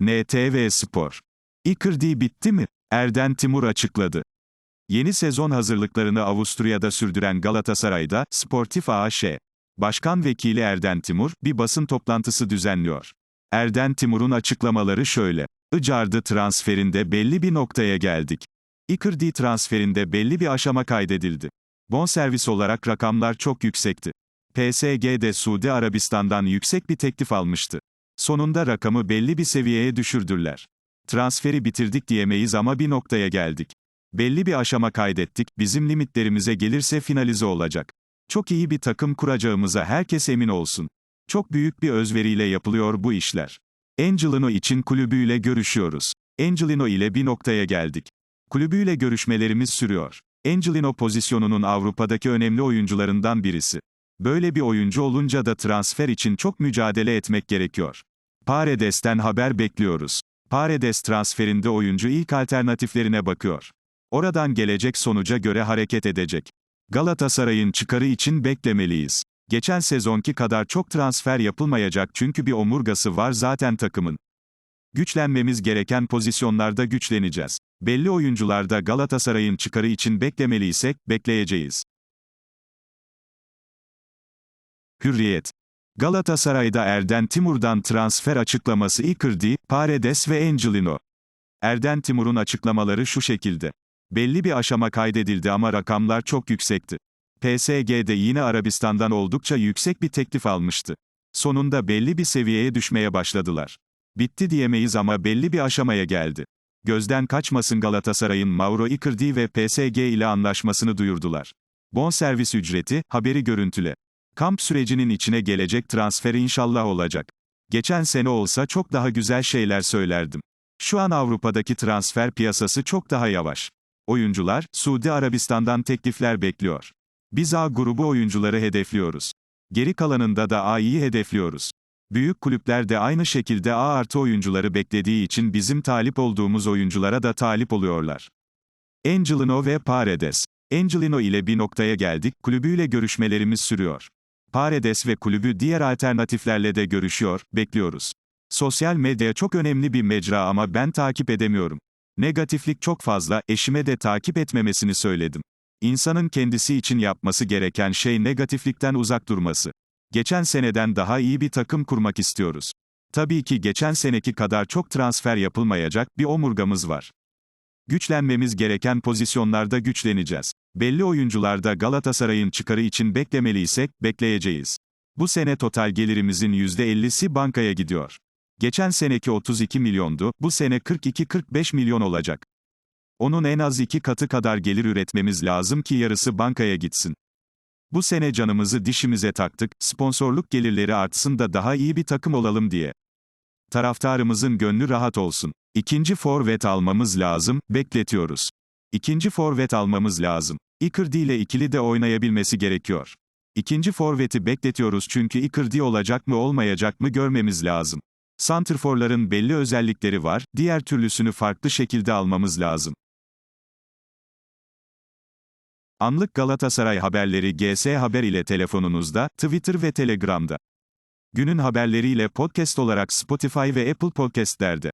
NTV Spor. Icardi bitti mi? Erden Timur açıkladı. Yeni sezon hazırlıklarını Avusturya'da sürdüren Galatasaray'da, Sportif AŞ. Başkan Vekili Erden Timur, bir basın toplantısı düzenliyor. Erden Timur'un açıklamaları şöyle. Icardi transferinde belli bir noktaya geldik. Icardi transferinde belli bir aşama kaydedildi. Bonservis olarak rakamlar çok yüksekti. PSG de Suudi Arabistan'dan yüksek bir teklif almıştı. Sonunda rakamı belli bir seviyeye düşürdüler. Transferi bitirdik diyemeyiz ama bir noktaya geldik. Belli bir aşama kaydettik, bizim limitlerimize gelirse finalize olacak. Çok iyi bir takım kuracağımıza herkes emin olsun. Çok büyük bir özveriyle yapılıyor bu işler. Angelino için kulübüyle görüşüyoruz. Angelino ile bir noktaya geldik. Kulübüyle görüşmelerimiz sürüyor. Angelino pozisyonunun Avrupa'daki önemli oyuncularından birisi. Böyle bir oyuncu olunca da transfer için çok mücadele etmek gerekiyor. Paredes'ten haber bekliyoruz. Paredes transferinde oyuncu ilk alternatiflerine bakıyor. Oradan gelecek sonuca göre hareket edecek. Galatasaray'ın çıkarı için beklemeliyiz. Geçen sezonki kadar çok transfer yapılmayacak çünkü bir omurgası var zaten takımın. Güçlenmemiz gereken pozisyonlarda güçleneceğiz. Belli oyuncularda Galatasaray'ın çıkarı için beklemeliysek, bekleyeceğiz. Hürriyet. Galatasaray'da Erden Timur'dan transfer açıklaması Icardi, Paredes ve Angelino. Erden Timur'un açıklamaları şu şekilde. Belli bir aşama kaydedildi ama rakamlar çok yüksekti. PSG'de yine Arabistan'dan oldukça yüksek bir teklif almıştı. Sonunda belli bir seviyeye düşmeye başladılar. Bitti diyemeyiz ama belli bir aşamaya geldi. Gözden kaçmasın Galatasaray'ın Mauro Icardi ve PSG ile anlaşmasını duyurdular. Bonservis ücreti, haberi görüntüle. Kamp sürecinin içine gelecek transfer inşallah olacak. Geçen sene olsa çok daha güzel şeyler söylerdim. Şu an Avrupa'daki transfer piyasası çok daha yavaş. Oyuncular, Suudi Arabistan'dan teklifler bekliyor. Biz A grubu oyuncuları hedefliyoruz. Geri kalanında da A'yı hedefliyoruz. Büyük kulüpler de aynı şekilde A artı oyuncuları beklediği için bizim talip olduğumuz oyunculara da talip oluyorlar. Angelino ve Paredes. Angelino ile bir noktaya geldik, kulübüyle görüşmelerimiz sürüyor. Paredes ve kulübü diğer alternatiflerle de görüşüyor, bekliyoruz. Sosyal medya çok önemli bir mecra ama ben takip edemiyorum. Negatiflik çok fazla, eşime de takip etmemesini söyledim. İnsanın kendisi için yapması gereken şey negatiflikten uzak durması. Geçen seneden daha iyi bir takım kurmak istiyoruz. Tabii ki geçen seneki kadar çok transfer yapılmayacak bir omurgamız var. Güçlenmemiz gereken pozisyonlarda güçleneceğiz. Belli oyuncularda Galatasaray'ın çıkarı için beklemeliysek, bekleyeceğiz. Bu sene total gelirimizin %50'si bankaya gidiyor. Geçen seneki 32 milyondu, bu sene 42-45 milyon olacak. Onun en az iki katı kadar gelir üretmemiz lazım ki yarısı bankaya gitsin. Bu sene canımızı dişimize taktık, sponsorluk gelirleri artsın da daha iyi bir takım olalım diye. Taraftarımızın gönlü rahat olsun. İkinci forvet almamız lazım, bekletiyoruz. İkinci forvet almamız lazım. Icardi ile ikili de oynayabilmesi gerekiyor. İkinci forveti bekletiyoruz çünkü Icardi olacak mı olmayacak mı görmemiz lazım. Santrforların belli özellikleri var, diğer türlüsünü farklı şekilde almamız lazım. Anlık Galatasaray haberleri GS Haber ile telefonunuzda, Twitter ve Telegram'da. Günün haberleriyle podcast olarak Spotify ve Apple Podcast'lerde.